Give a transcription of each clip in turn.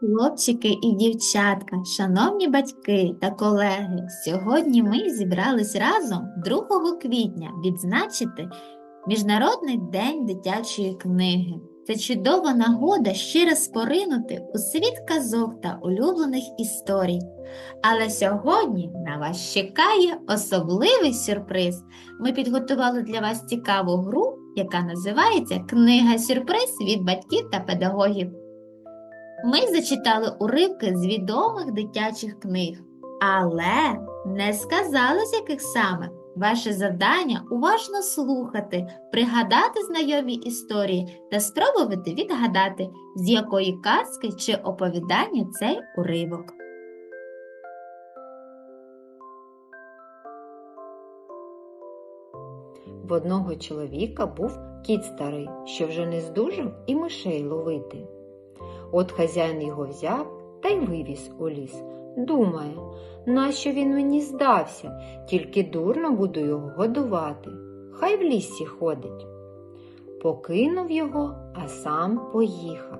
Хлопчики і дівчатка, шановні батьки та колеги, сьогодні ми зібрались разом 2 квітня відзначити Міжнародний день дитячої книги. Це чудова нагода ще раз поринути у світ казок та улюблених історій. Але сьогодні на вас чекає особливий сюрприз. Ми підготували для вас цікаву гру, яка називається Книга сюрприз від батьків та педагогів. Ми зачитали уривки з відомих дитячих книг, але не сказали, з яких саме. Ваше завдання уважно слухати, пригадати знайомі історії та спробувати відгадати, з якої казки чи оповідання цей уривок. В одного чоловіка був кіт старий, що вже не здужав і мишей ловити. От хазяїн його взяв та й вивіз у ліс. Думає, нащо він мені здався, тільки дурно буду його годувати. Хай в лісі ходить. Покинув його, а сам поїхав.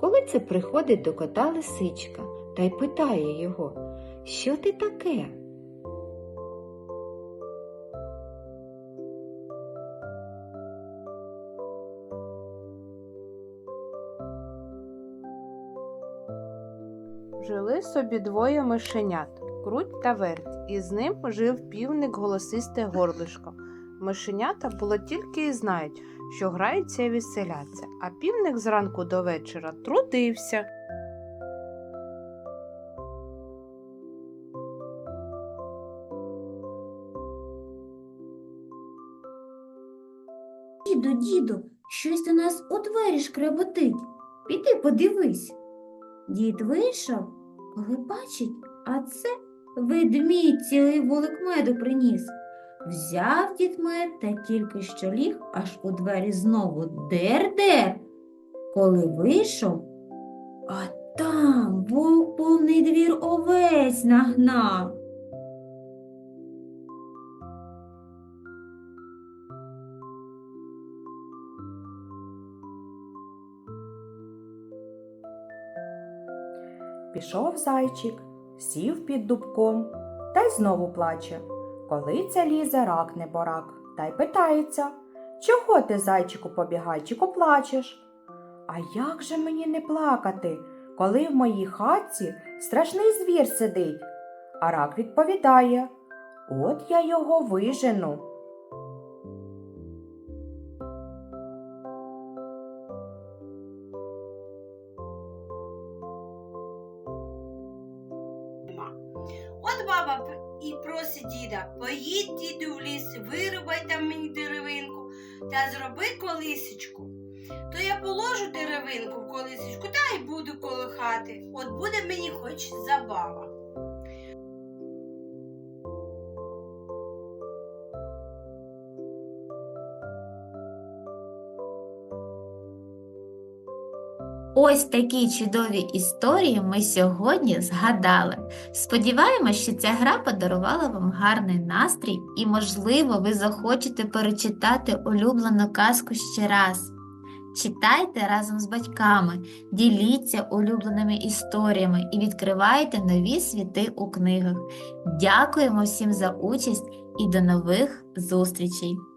Коли це приходить до кота лисичка та й питає його, що ти таке? Жили собі двоє мишенят круть та верть, і з ним жив півник голосисте горлишко. Мишенята було тільки і знають, що граються і веселяться, а півник зранку до вечора трудився. Діду, діду, щось у нас у двері шкреботить. Піди подивись. Дід вийшов, коли бачить, а це ведмідь цілий волик меду приніс. Взяв дід мед та тільки що ліг, аж у двері знову дер-дер. Коли вийшов, а там вовк повний двір овець нагнав. Пішов зайчик, сів під дубком та й знову плаче. Коли це лізе рак неборак, та й питається Чого ти, зайчику побігайчику, плачеш? А як же мені не плакати, коли в моїй хатці страшний звір сидить? А рак відповідає От я його вижену. От баба і просить діда, поїдь діду в ліс, вирубай там мені деревинку та зроби колисочку. То я положу деревинку в колисочку та й буду колихати. От буде мені хоч забава. Ось такі чудові історії ми сьогодні згадали. Сподіваємось, що ця гра подарувала вам гарний настрій і, можливо, ви захочете перечитати улюблену казку ще раз. Читайте разом з батьками, діліться улюбленими історіями і відкривайте нові світи у книгах. Дякуємо всім за участь і до нових зустрічей!